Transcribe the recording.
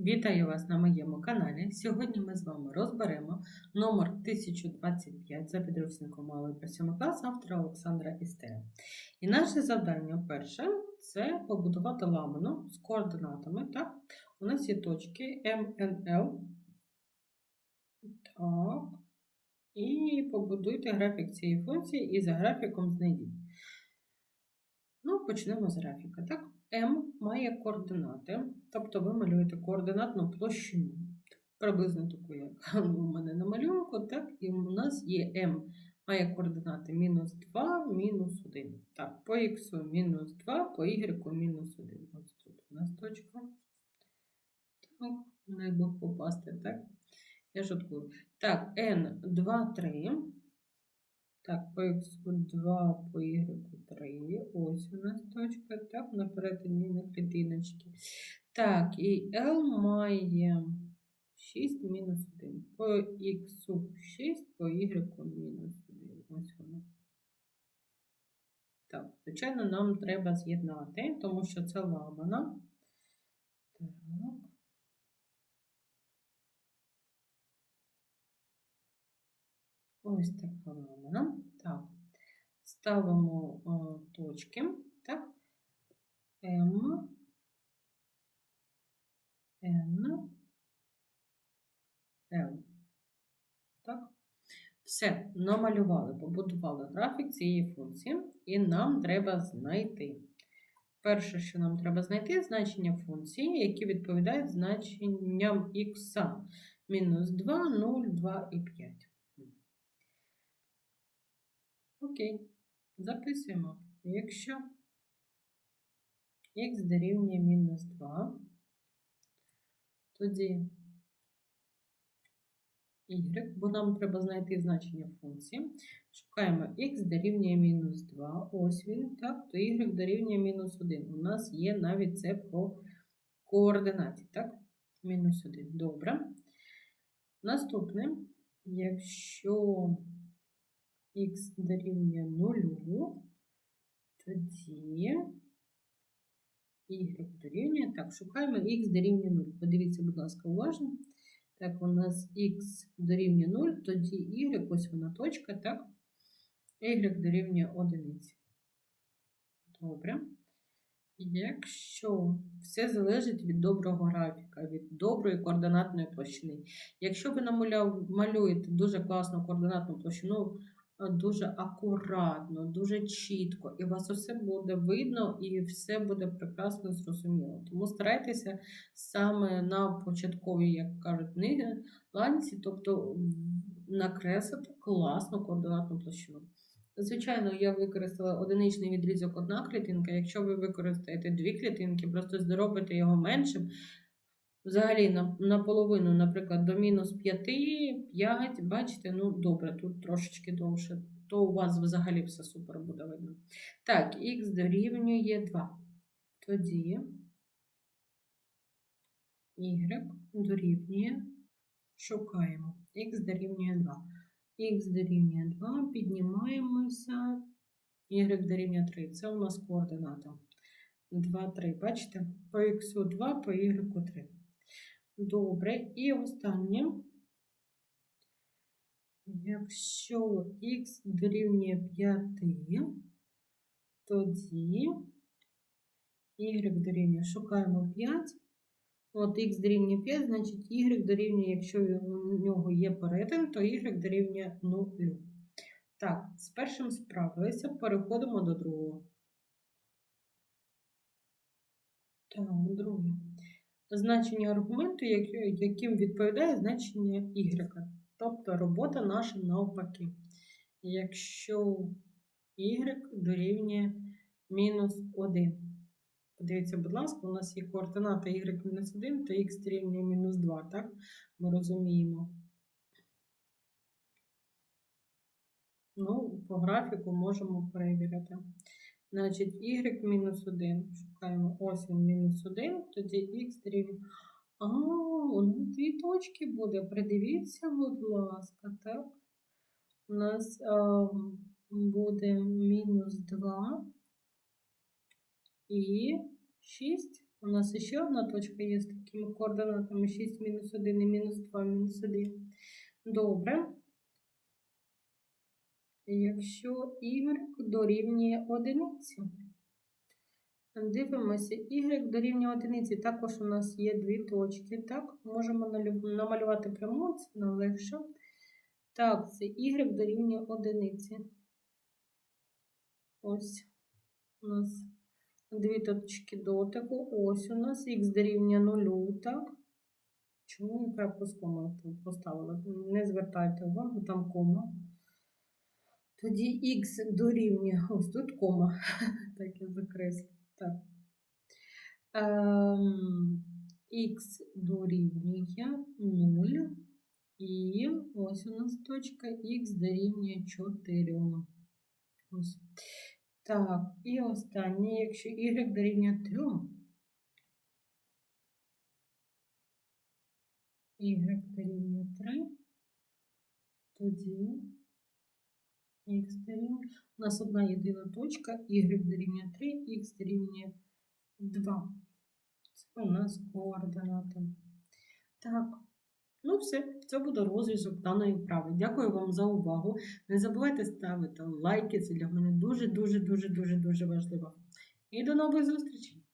Вітаю вас на моєму каналі. Сьогодні ми з вами розберемо номер 1025 за підручником малий про 7 клас автора Олександра Істея. І наше завдання перше це побудувати ламану з координатами. Так? У нас є точки МНЛ. Так. І побудуйте графік цієї функції і за графіком знайдіть. Ну, почнемо з графіка. Так? М має координати, тобто ви малюєте координатну площину, приблизно таку, як у мене на малюнку, так, і у нас є М має координати мінус 2, мінус 1. Так, по х мінус 2, по y мінус 1. Ось тут у нас точка. Так, не би попасти, так? Я шуткую. Так, N 2, 3. Так, по х 2, по y 3. Ось у нас точка. Так, на перетині на клітиночки. Так, і L має 6 мінус 1. По х 6, по y мінус 1. Ось воно. Так, звичайно, нам треба з'єднати, тому що це ламана. Так. Ось така ламана. Ставимо точки. Так. М, Н, Л. Так. Все, намалювали, побудували графік цієї функції, і нам треба знайти. Перше, що нам треба знайти, значення функції, які відповідають значенням х. Мінус 2, 0, 2 і 5. Окей, записуємо. Якщо х дорівнює мінус 2, тоді y, бо нам треба знайти значення функції. Шукаємо х дорівнює мінус 2, ось він, так, то y дорівнює мінус 1. У нас є навіть це по координаті, так? Мінус 1. Добре. Наступне, якщо х дорівнює 0, тоді y дорівнює. Так, шукаємо х дорівнює 0. Подивіться, будь ласка, уважно. Так, у нас х дорівнює 0, тоді y, ось вона точка, так? y дорівнює 1. Добре. Якщо все залежить від доброго графіка, від доброї координатної площини. Якщо ви намаляв, малюєте дуже класну координатну площину, дуже акуратно, дуже чітко, і вас усе буде видно і все буде прекрасно зрозуміло. Тому старайтеся саме на початковій, як кажуть, книги, ланці, тобто накреслити класну координатну площину. Звичайно, я використала одиничний відрізок одна клітинка. Якщо ви використаєте дві клітинки, просто зробите його меншим. Взагалі, на, наполовину, наприклад, до мінус 5, 5, бачите, ну добре, тут трошечки довше, то у вас взагалі все супер буде видно. Так, х дорівнює 2. Тоді y дорівнює, шукаємо, х дорівнює 2. Х дорівнює 2, піднімаємося, y дорівнює 3. Це у нас координата. 2, 3. Бачите? По х 2, по y 3. Добре. І останнє. Якщо х дорівнює 5, тоді y дорівнює, шукаємо 5. От х дорівнює 5, значить y дорівнює, якщо у нього є перетин, то y дорівнює 0. Так, з першим справилися, переходимо до другого. Так, друге. Значення аргументу, яким відповідає значення y. Тобто робота наша навпаки. Якщо y дорівнює мінус 1. Подивіться, будь ласка, у нас є координата y мінус 1, то х дорівнює мінус 2, так? Ми розуміємо. Ну, по графіку можемо перевірити. Значить, y мінус 1. Шукаємо ось він мінус 1, тоді х дорівнює. А, у дві точки буде. Придивіться, будь ласка, так? У нас а, буде мінус 2 і 6. У нас ще одна точка є з такими координатами 6, мінус 1 і мінус 2, мінус 1. Добре. Якщо y дорівнює одиниці. Дивимося, y дорівнює одиниці. Також у нас є дві точки. Так, можемо намалювати пряму, це легше. Так, це y дорівнює одиниці. Ось у нас дві точки дотику. Ось у нас х дорівнює нулю, так? Чому я крапку поставила? Не звертайте увагу, там кома. Тоді х дорівнює, ось тут кома, так я закреслю. Так. Ем, х дорівнює 0. І ось у нас точка х дорівнює 4. Ось. Так, і останнє, якщо y дорівнює 3, y дорівнює 3, тоді х дорівнює. У нас одна єдина точка, y дорівнює 3, х дорівнює 2. Це у нас координата. Так. Ну, все, це буде розв'язок даної вправи. Дякую вам за увагу. Не забувайте ставити лайки, це для мене дуже-дуже дуже дуже дуже важливо. І до нових зустрічей!